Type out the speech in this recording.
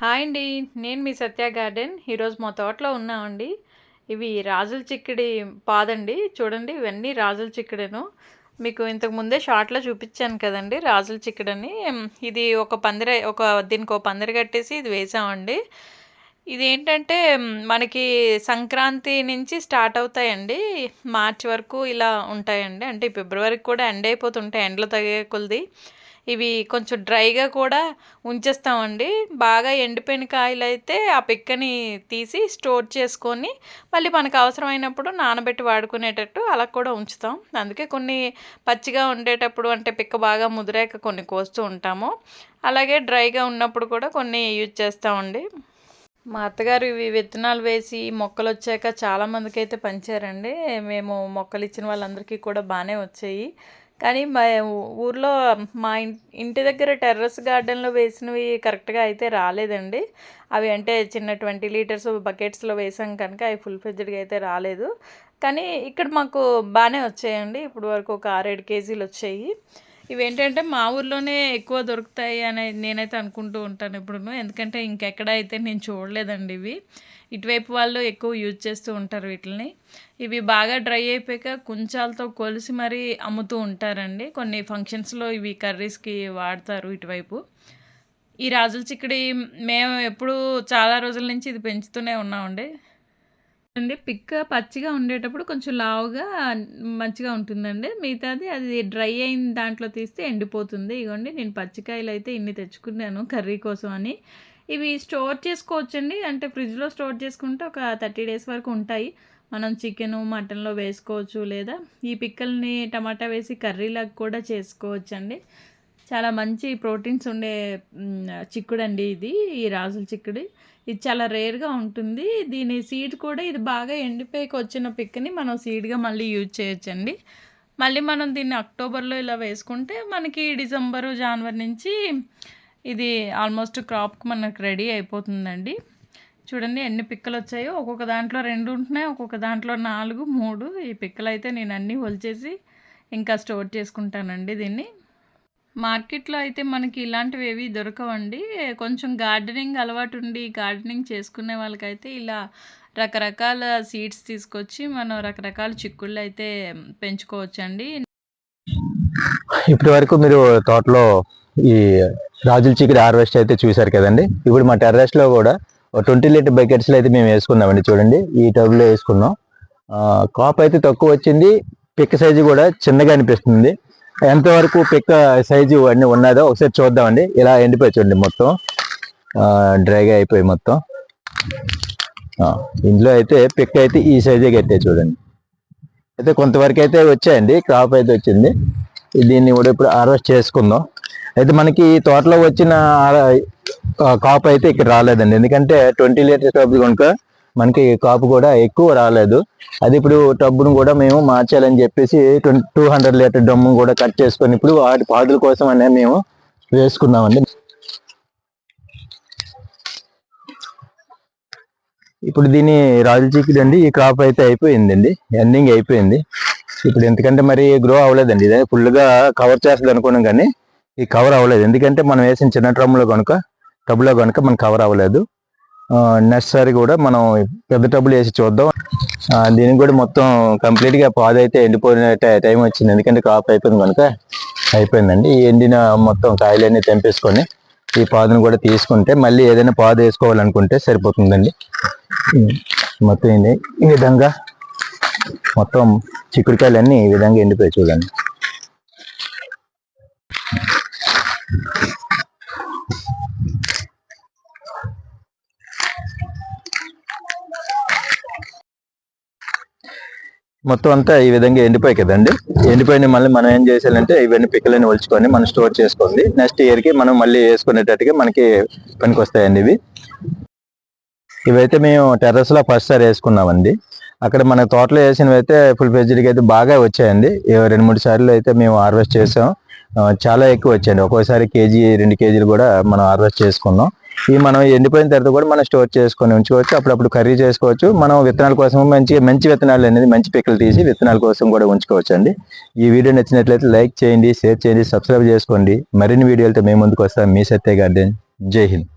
Hi అండి నేను మీ సత్య garden. ఈరోజు మా తోటలో ఉన్నామండి. ఇవి రాజుల చిక్కుడి పాదండి. చూడండి ఇవన్నీ రాజుల చిక్కడేను. మీకు ఇంతకు ముందే షార్ట్లో చూపించాను కదండి రాజుల చిక్కడని. ఇది ఒక పందిర ఒక దీనికి ఒక పందిర కట్టేసి ఇది వేసామండి. ఇది ఏంటంటే మనకి సంక్రాంతి నుంచి స్టార్ట్ అవుతాయండి. మార్చి వరకు ఇలా ఉంటాయండి. అంటే ఫిబ్రవరికి కూడా ఎండ్ అయిపోతుంటాయి ఎండలు తగే కొలిది. ఇవి కొంచెం డ్రైగా కూడా ఉంచేస్తామండి. బాగా ఎండిపోయిన కాయలు అయితే ఆ పిక్కని తీసి స్టోర్ చేసుకొని మళ్ళీ మనకు అవసరమైనప్పుడు నానబెట్టి వాడుకునేటట్టు అలా కూడా ఉంచుతాం. అందుకే కొన్ని పచ్చిగా ఉండేటప్పుడు అంటే పిక్క బాగా ముదిరాక కొన్ని కోస్తూ ఉంటాము. అలాగే డ్రైగా ఉన్నప్పుడు కూడా కొన్ని యూజ్ చేస్తామండి. మా అత్తగారు ఇవి విత్తనాలు వేసి మొక్కలు వచ్చాక చాలామందికి అయితే పంచారండి. మేము మొక్కలు ఇచ్చిన వాళ్ళందరికీ కూడా బాగానే వచ్చాయి. కానీ మా ఊర్లో మా ఇంటి దగ్గర టెర్రస్ గార్డెన్లో వేసినవి కరెక్ట్గా అయితే రాలేదండి. అవి అంటే చిన్న ట్వంటీ లీటర్స్ బకెట్స్లో వేసాం కనుక అవి ఫుల్ ఫ్లెడ్జ్డ్గా అయితే రాలేదు. కానీ ఇక్కడ మాకు బాగానే వచ్చాయండి. ఇప్పుడు వరకు ఒక ఆరేడు కేజీలు వచ్చాయి. ఇవేంటంటే మా ఊర్లోనే ఎక్కువ దొరుకుతాయి అని నేనైతే అనుకుంటూ ఉంటాను ఇప్పుడు ఎందుకంటే ఇంకెక్కడ అయితే నేను చూడలేదండి ఇవి. ఇటువైపు వాళ్ళు ఎక్కువ యూజ్ చేస్తూ ఉంటారు వీటిని ఇవి బాగా డ్రై అయిపోయాక కుంచాలతో కొలిసి మరీ అమ్ముతూ ఉంటారండి. కొన్ని ఫంక్షన్స్లో ఇవి కర్రీస్కి వాడతారు ఇటువైపు. ఈ రాజుల చిక్కడి మేము ఎప్పుడు చాలా రోజుల నుంచి ఇది పెంచుతూనే ఉన్నామండి. అండి పిక్క పచ్చిగా ఉండేటప్పుడు కొంచెం లావుగా మంచిగా ఉంటుందండి. మిగతాది అది డ్రై అయిన దాంట్లో తీస్తే ఎండిపోతుంది. ఇగోండి నేను పచ్చికాయలు అయితే ఇన్ని తెచ్చుకున్నాను కర్రీ కోసం అని. ఇవి స్టోర్ చేసుకోవచ్చండి. అంటే ఫ్రిడ్జ్లో స్టోర్ చేసుకుంటే ఒక థర్టీ డేస్ వరకు ఉంటాయి. మనం చికెన్ మటన్లో వేసుకోవచ్చు లేదా ఈ పిక్కల్ని టమాటా వేసి కర్రీలాగా కూడా చేసుకోవచ్చండి. చాలా మంచి ప్రోటీన్స్ ఉండే చిక్కుడు అండి ఇది ఈ రాజుల చిక్కుడు. ఇది చాలా రేర్గా ఉంటుంది. దీని సీడ్ కూడా ఇది బాగా ఎండిపోయి వచ్చిన పిక్ని మనం సీడ్గా మళ్ళీ యూజ్ చేయొచ్చండి. మళ్ళీ మనం దీన్ని అక్టోబర్లో ఇలా వేసుకుంటే మనకి డిసెంబరు జనవరి నుంచి ఇది ఆల్మోస్ట్ క్రాప్కి మనకు రెడీ అయిపోతుందండి. చూడండి ఎన్ని పిక్కలు వచ్చాయో. ఒక్కొక్క దాంట్లో రెండు ఉంటున్నాయి ఒక్కొక్క దాంట్లో నాలుగు మూడు. ఈ పిక్కలు అయితే నేను అన్నీ వలిచేసి ఇంకా స్టోర్ చేసుకుంటానండి దీన్ని. మార్కెట్లో అయితే మనకి ఇలాంటివి ఏవి దొరకవండి. కొంచెం గార్డెనింగ్ అలవాటు ఉండి గార్డెనింగ్ చేసుకునే వాళ్ళకైతే ఇలా రకరకాల సీడ్స్ తీసుకొచ్చి మనం రకరకాల చిక్కుళ్ళు అయితే పెంచుకోవచ్చండి. ఇప్పటి వరకు మీరు తోటలో ఈ రాజుల చిక్కుడు హార్వెస్ట్ అయితే చూశారు కదండి. ఇప్పుడు మా టెర్రస్లో కూడా ట్వంటీ లీటర్ బకెట్స్లో అయితే మేము వేసుకున్నామండి చూడండి. ఈ టబ్లో వేసుకున్నాం. కాప్ అయితే తక్కువ వచ్చింది. పిక్క సైజు కూడా చిన్నగా అనిపిస్తుంది. ఎంతవరకు పిక్క సైజు అన్నీ ఉన్నదో ఒకసారి చూద్దామండి. ఇలా ఎండిపోయి చూడండి మొత్తం. డ్రైగా అయిపోయి మొత్తం. ఇందులో అయితే పిక్క అయితే ఈ సైజే కట్టే చూడండి. అయితే కొంతవరకు అయితే వచ్చాయండి. క్రాప్ అయితే వచ్చింది. దీన్ని కూడా ఇప్పుడు హార్వెస్ట్ చేసుకుందాం. అయితే మనకి తోటలో వచ్చిన కాప్ అయితే ఇక్కడ రాలేదండి. ఎందుకంటే ట్వంటీ లీటర్స్ కాపు కనుక మనకి కాపు కూడా ఎక్కువ రాలేదు. అది ఇప్పుడు టబ్బును కూడా మేము మార్చాలని చెప్పేసి ట్వంటీ టూ హండ్రెడ్ లీటర్ డమ్ము కూడా కట్ చేసుకొని ఇప్పుడు వాటి పాదుల కోసం అనే మేము వేసుకున్నామండి. ఇప్పుడు దీని రాజు చీకిడి అండి ఈ క్రాప్ అయితే అయిపోయిందండి. ఎండింగ్ అయిపోయింది. ఇప్పుడు ఎందుకంటే మరి గ్రో అవ్వలేదండి. ఇదే ఫుల్గా కవర్ చేస్తుంది అనుకున్నాం కానీ ఈ కవర్ అవ్వలేదు. ఎందుకంటే మనం వేసిన చిన్న ట్రమ్లో కనుక టబ్లో కనుక మనం కవర్ అవ్వలేదు. నెక్స్ట్సారి కూడా మనం పెద్ద టబ్బులు వేసి చూద్దాం. దీనికి కూడా మొత్తం కంప్లీట్గా పాదు అయితే ఎండిపోయిన టైం వచ్చింది. ఎందుకంటే క్రాప్ అయిపోయింది కనుక అయిపోయిందండి. ఈ ఎండిన మొత్తం కాయలన్నీ తెంపేసుకొని ఈ పాదును కూడా తీసుకుంటే మళ్ళీ ఏదైనా పాదు వేసుకోవాలనుకుంటే సరిపోతుందండి. మొత్తం ఈ విధంగా మొత్తం చిక్కుడుకాయలన్నీ ఈ విధంగా ఎండిపోయి చూడండి. మొత్తం అంతా ఈ విధంగా ఎండిపోయి కదండి. ఎండిపోయిన మళ్ళీ మనం ఏం చేయాలంటే ఇవన్నీ పిక్కలని ఒలుచుకొని మనం స్టోర్ చేసుకోండి. నెక్స్ట్ ఇయర్కి మనం మళ్ళీ వేసుకునేటట్టుగా మనకి పనికి వస్తాయండి ఇవి. ఇవైతే మేము టెర్రస్లో ఫస్ట్ సారి వేసుకున్నామండి. అక్కడ మన తోటలో వేసినవి అయితే ఫుల్ ఫెజ్డ్కి అయితే బాగా వచ్చాయండి. రెండు మూడు సార్లు అయితే మేము హార్వెస్ట్ చేసాం. చాలా ఎక్కువ వచ్చాయండి. ఒక్కోసారి కేజీ రెండు కేజీలు కూడా మనం హార్వెస్ట్ చేసుకున్నాం. ఇవి మనం ఎండిపోయిన తర్వాత కూడా మనం స్టోర్ చేసుకొని ఉంచుకోవచ్చు. అప్పుడప్పుడు కర్రీ చేసుకోవచ్చు. మనం విత్తనాల కోసం మంచి మంచి విత్తనాలు అనేది మంచి పిక్కలు తీసి విత్తనాల కోసం కూడా ఉంచుకోవచ్చు అండి ఈ వీడియో నచ్చినట్లయితే లైక్ చేయండి షేర్ చేయండి సబ్స్క్రైబ్ చేసుకోండి. మరిన్ని వీడియోలతో మేము ముందుకు వస్తాం. మీ సత్య గార్డెన్ జై హింద్.